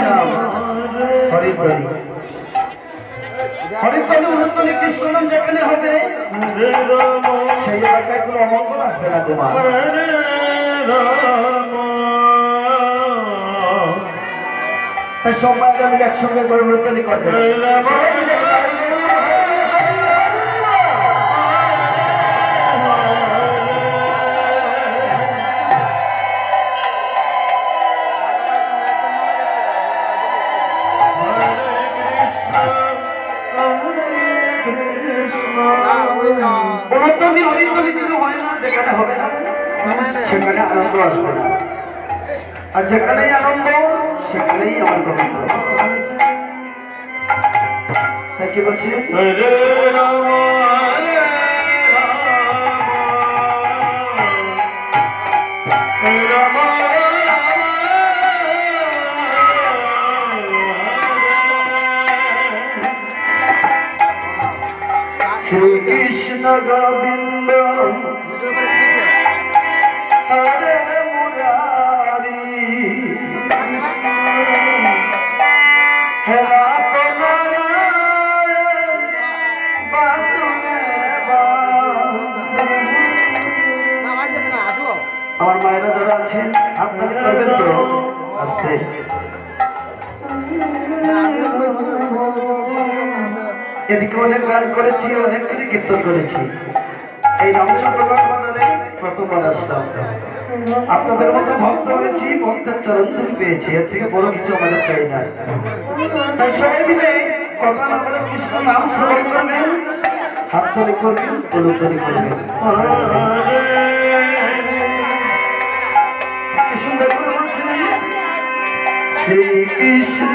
নাম হরিদ্বারি কৃষ্ণ নাম যেখানে হবে তাই সবাই আমি একসঙ্গে গর্ভতলি করবে। সবাই মিলে অনুগামী হরিদ্বারি দিলে হয় না, যেখানে হবে না। সেখানে আনন্দ আসবে না। আর যেখানেই আনন্দ, সেখানেই আমার কি বলছি? শ্রীকৃষ্ণ গোবিন্দ। হরে মুরারি। হেরা তোমার আমার মায়েরা যারা আছেন আপনারা করবেন তো? আস্তে। এদিকে অনেক গান করেছি, অনেক কিছু কীর্তন করেছি। এই বাজারে প্রথমবার আসলাম। আপনাদের মতো ভক্ত হয়েছি, ভক্তের চরণ পেয়েছি, এর থেকে বড় কিছু আমাদের চাই না তাই সবাই মিলে কথা না বলে কৃষ্ণ নাম স্মরণ করবেন। হাত ধরে করবেন অনুতরি করবেন। সুন্দর বলছেন শ্রীকৃষ্ণ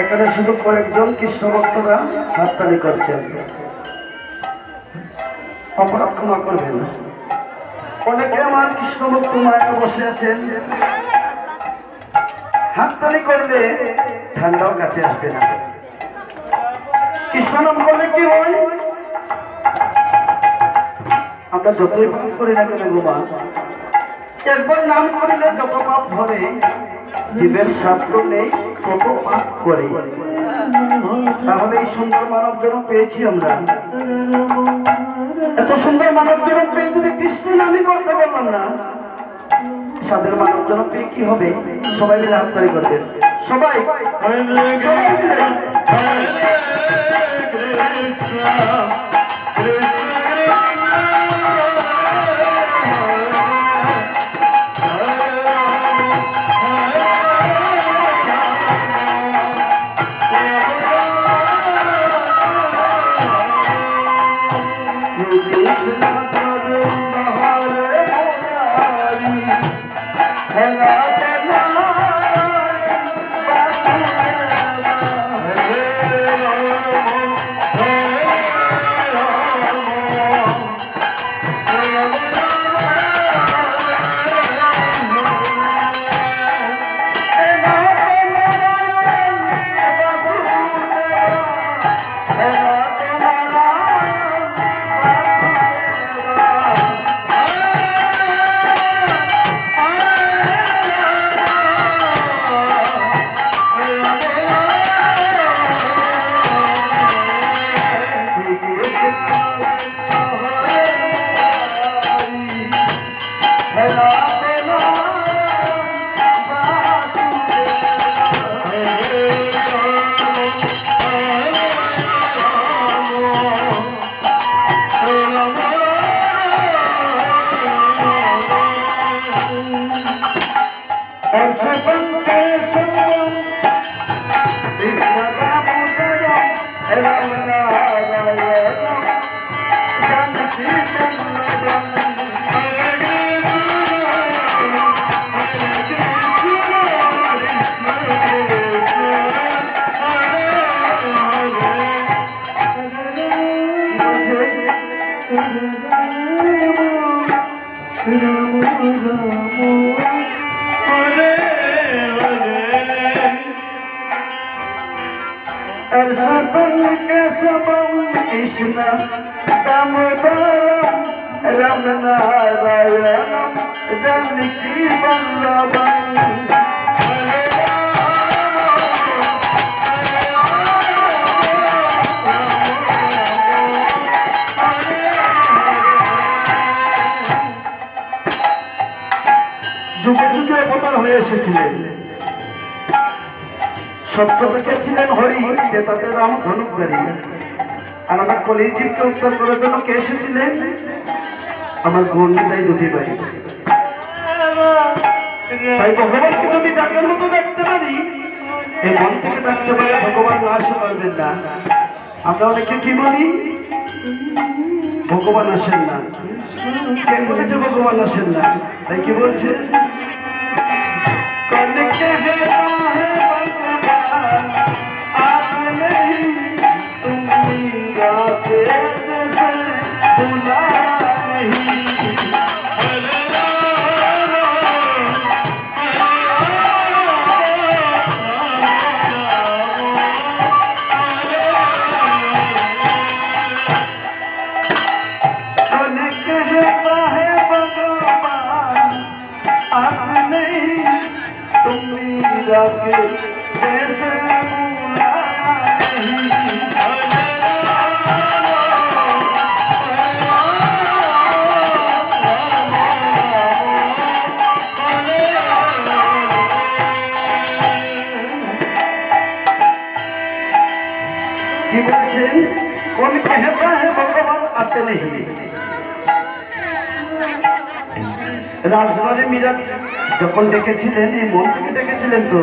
এখানে শুধু কয়েকজন কৃষ্ণ ভক্তরা হাততালি করছেন। অপরাধ ক্ষমা করবেন অনেকে আমার কৃষ্ণ ভক্ত মায়েরা বসে আছেন। হাততালি করলে ঠান্ডাও কাছে আসবে না। কৃষ্ণ নাম করলে কি হয়? আমরা যতই পাপ করি না কেন একবার নাম করিলে যত পাপ ধরে জীবের শাস্ত্র নেই কত পাপ করে। তাহলে এই সুন্দর মানব জন্ম পেয়েছি আমরা। এত সুন্দর মানব জন্ম পেয়ে যদি কৃষ্ণ নামই করতে বললাম না সাদের মানব জন্ম পেয়ে কি হবে? সবাই মিলে হাততালি করবেন সবাই সবাই Oh, মিলে কৃষ্ণ দামোদরম রাম নারায়ণম জানকী বল্লভম যুগে যুগে অবতার হয়ে এসেছিলেন। সত্য থেকে ছিলেন হরি ক্রেতাতে রাম ধনুকধারী আর আমার কলিজীবকে উত্তর করার জন্য কে এসেছিলেন আমার গন্ডিতাই দুটি বাড়ি তাই ভগবানকে যদি ডাকের মতো ডাকতে পারি, এই মন থেকে ডাকতে পারে, ভগবান আসতে পারবেন না। আমরা অনেকে কি বলি? ভগবান আসেন না। কে বলেছে ভগবান আসেন না? তাই কি বলছে? कौन ভগবান আতে রাজবাড়ি মিরাজ, যখন ডেকেছিলেন এই মন থেকে ডেকেছিলেন তো,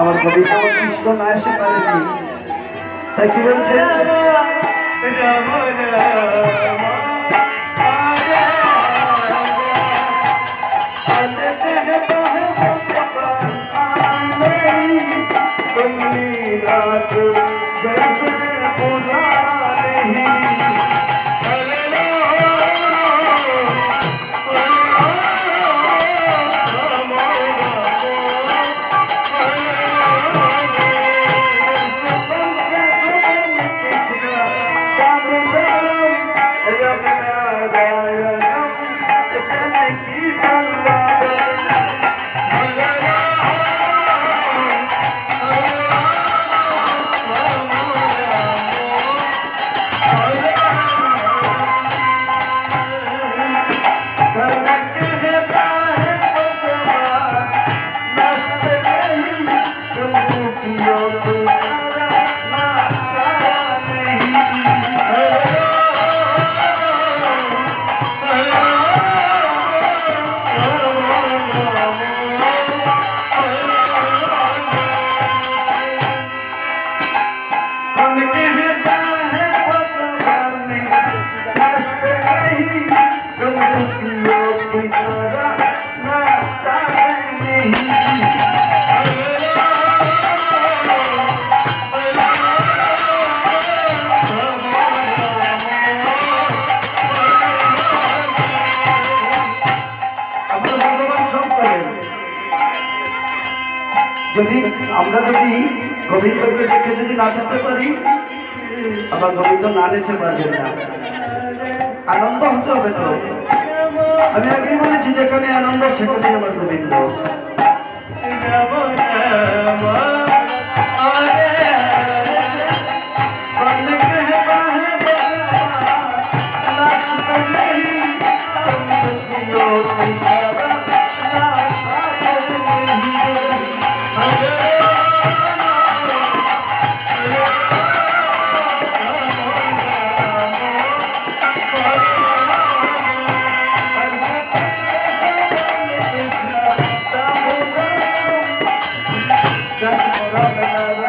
আমার কবিতা কৃষ্ণ না এসে পারেনি তাই কি বলছে যদি আমরা যদি গোবিন্দকে দেখে যদি না করতে পারি আবার গোবিন্দ না নিতে পারবেন না আনন্দ হতে হবে তো আমি আগেই বলেছি যেখানে আনন্দ সেখানে আমার Govinda Thank you. Ram Ram